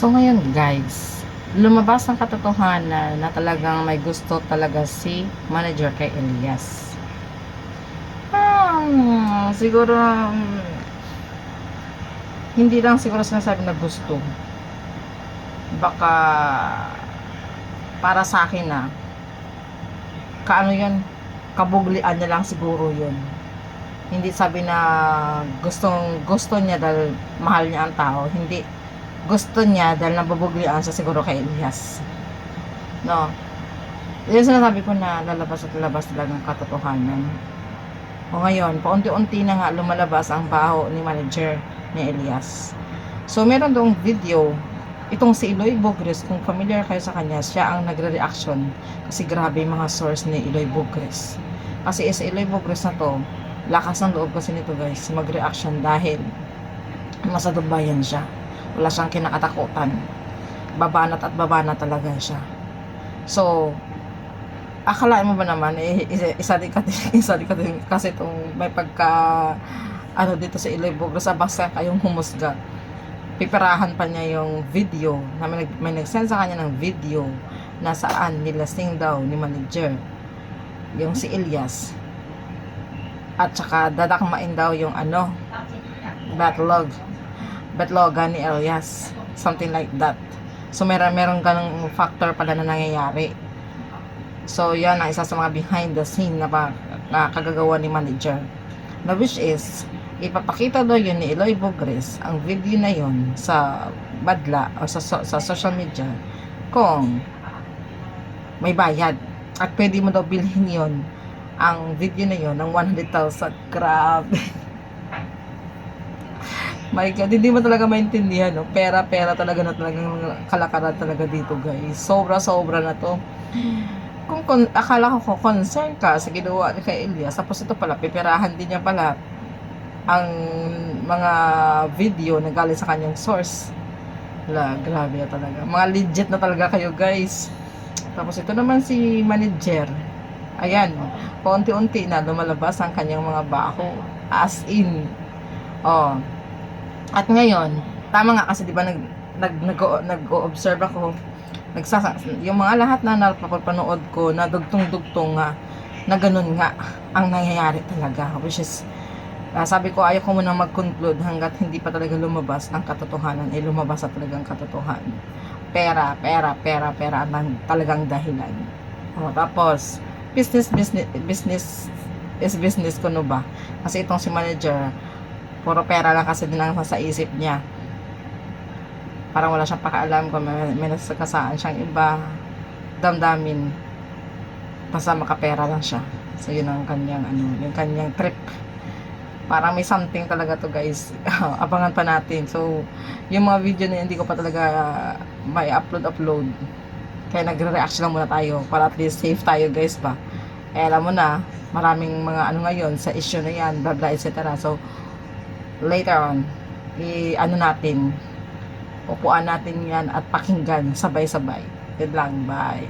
So ngayon guys, lumabas ang katotohanan na talagang may gusto talaga si manager kay Elias. Hmm, siguro um, hindi lang siguro sinasabi na gusto. Baka para sa akin na kaano yun, kabuglian niya lang siguro yun. Hindi sabi na gustong gusto niya dahil mahal niya ang tao. Hindi gusto niya dahil nabubuglian siya siguro kay Elias. No. Yung sinasabi ko na lalabas at lalabas talaga ng katotohanan. O ngayon, paunti-unti na nga lumalabas ang baho ni manager ni Elias. So, meron doong video, itong si Eloy Bogres, kung familiar kayo sa kanya, siya ang nagre-reaction kasi grabe yung mga source ni Eloy Bogres. Kasi si Eloy Bogres na to, lakas ng loob kasi nito guys, mag-reaction dahil nasa Dubayan siya. Wala siyang kinakatakutan. Babanat at babanat talaga siya. So, akalain mo ba naman, eh, isa, din kasi, isa din kasi, kasi itong may pagka, ano dito sa Iloy Bogros, sa basta kayong humusga. Pipirahan pa niya yung video, na may, may nag-send sa kanya ng video na saan nilasing daw ni manager yung si Elias at saka dadakmain daw yung ano batlog batlogan ni Elias. Something like that. So meron meron ganong factor pala na nangyayari. So yan ang isa sa mga behind the scene na, pa, na kagagawa ni manager. Na which is ipapakita daw yun ni Eloy Bogres ang video na yun sa badla o sa, sa social media kung may bayad. At pwede mo daw bilhin yon ang video na yon ng 100,000 grabe god hindi mo talaga maintindihan no? pera pera talaga na talagang kalakaran talaga dito guys sobra sobra na to kung kon, akala ko concern ka sa ginawa ni kay Elias tapos ito pala pipirahan din niya pala ang mga video na galing sa kanyang source la grabe na talaga mga legit na talaga kayo guys tapos ito naman si manager. Ayan, paunti-unti na lumalabas ang kanyang mga baho. As in. Oh. At ngayon, tama nga kasi 'di ba nag nag nag- nag-observe ako nagsasa yung mga lahat na napapanood ko na dugtong-dugtong nga na ganun nga ang nangyayari talaga which is ah, sabi ko ayaw ko muna mag-conclude hanggat hindi pa talaga lumabas ang katotohanan eh lumabas na talagang katotohanan pera, pera, pera, pera ang talagang dahilan. O, tapos, business, business, business is business ko no ba? Kasi itong si manager, puro pera lang kasi din ang nasa isip niya. Parang wala siyang pakaalam kung may, may nasakasaan siyang iba, damdamin, basta makapera lang siya. So, yun ang kanyang, ano, yung kanyang trip. Parang may something talaga to guys. Abangan pa natin. So, yung mga video na yun, hindi ko pa talaga may upload upload kaya nagre-reaction lang muna tayo para at least safe tayo guys ba eh alam mo na maraming mga ano ngayon sa issue na yan bla bla etc so later on i ano natin upuan natin yan at pakinggan sabay sabay good lang bye